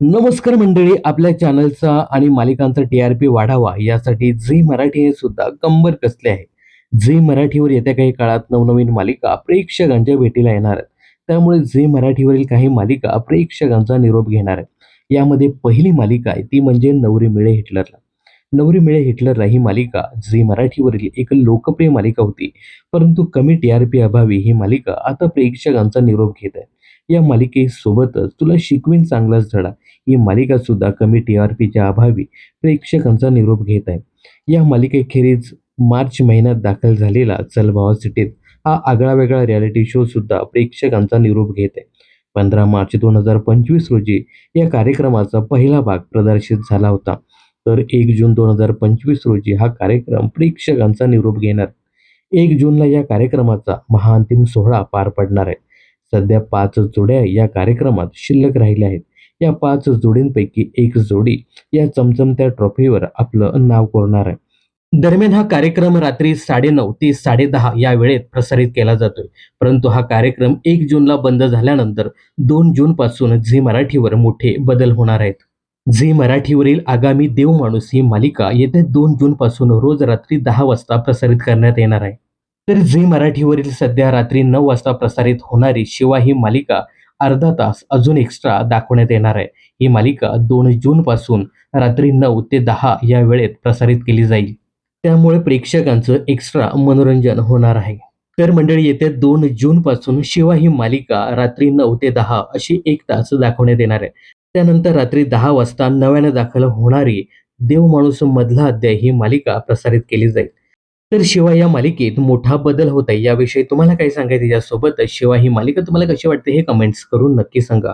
नमस्कार मंडळी आपल्या चॅनलचा आणि मालिकांचा टी आर पी वाढावा यासाठी झी मराठीने सुद्धा कंबर कसले आहे. झी मराठीवर येत्या काही काळात नवनवीन मालिका प्रेक्षकांच्या भेटीला येणार आहेत. त्यामुळे झी मराठीवरील काही मालिका प्रेक्षकांचा निरोप घेणार आहेत. यामध्ये पहिली मालिका आहे ती म्हणजे नवरी मिळे हिटलरला. नवरी मिळे हिटलरला ही मालिका झी मराठीवरील एक लोकप्रिय मालिका होती. परंतु कमी टी आर पी अभावी ही मालिका आता प्रेक्षकांचा निरोप घेत आहे. या मालिकेसोबतच तुला शिकवीन चांगलाच धडा. ही मालिका सुद्धा कमी टी आर पीच्या अभावी प्रेक्षकांचा निरोप घेत आहे. या मालिकेखेरीज मार्च महिन्यात दाखल झालेला चलभावा सिटीत हा आगळा वेगळा रियालिटी शो सुद्धा प्रेक्षकांचा निरोप घेत आहे. पंधरा मार्च दोन हजार पंचवीस रोजी या कार्यक्रमाचा पहिला भाग प्रदर्शित झाला होता. तर एक जून दोन हजार पंचवीस रोजी हा कार्यक्रम प्रेक्षकांचा निरोप घेणार. एक जूनला या कार्यक्रमाचा महाअंतिम सोहळा पार पडणार आहे. सध्या पाच जोड्या या कार्यक्रमात शिल्लक राहिल्या आहेत. या पाच जोडींपैकी एक जोडी या चमचमत्या ट्रॉफीवर आपलं नाव कोरणार आहे. दरम्यान हा कार्यक्रम रात्री साडेनऊ ते साडेदहा या वेळेत प्रसारित केला जातोय. परंतु हा कार्यक्रम एक जूनला बंद झाल्यानंतर दोन जून पासून झी मराठीवर मोठे बदल होणार आहेत. झी मराठीवरील आगामी देव माणूस ही मालिका येत्या दोन जून पासून रोज रात्री दहा वाजता प्रसारित करण्यात येणार आहे. तर झी मराठीवरील सध्या रात्री नऊ वाजता प्रसारित होणारी शिवा ही मालिका अर्धा तास अजून एक्स्ट्रा दाखवण्यात येणार आहे. ही मालिका दोन जून पासून रात्री नऊ ते दहा या वेळेत प्रसारित केली जाईल. त्यामुळे प्रेक्षकांचं एक्स्ट्रा मनोरंजन होणार आहे. तर मंडळी येत्या दोन जून पासून शिवा ही मालिका रात्री नऊ ते दहा अशी एक तास दाखवण्यात येणार आहे. त्यानंतर रात्री दहा वाजता नव्यानं दाखल होणारी देव माणूस मधला अध्याय ही मालिका प्रसारित केली जाईल. तर शिवाय या मालिकेत मोठा बदल होत आहे. याविषयी तुम्हाला काही सांगायचं? यासोबतच शिवाय ही मालिका तुम्हाला कशी वाटते हे कमेंट्स करून नक्की सांगा.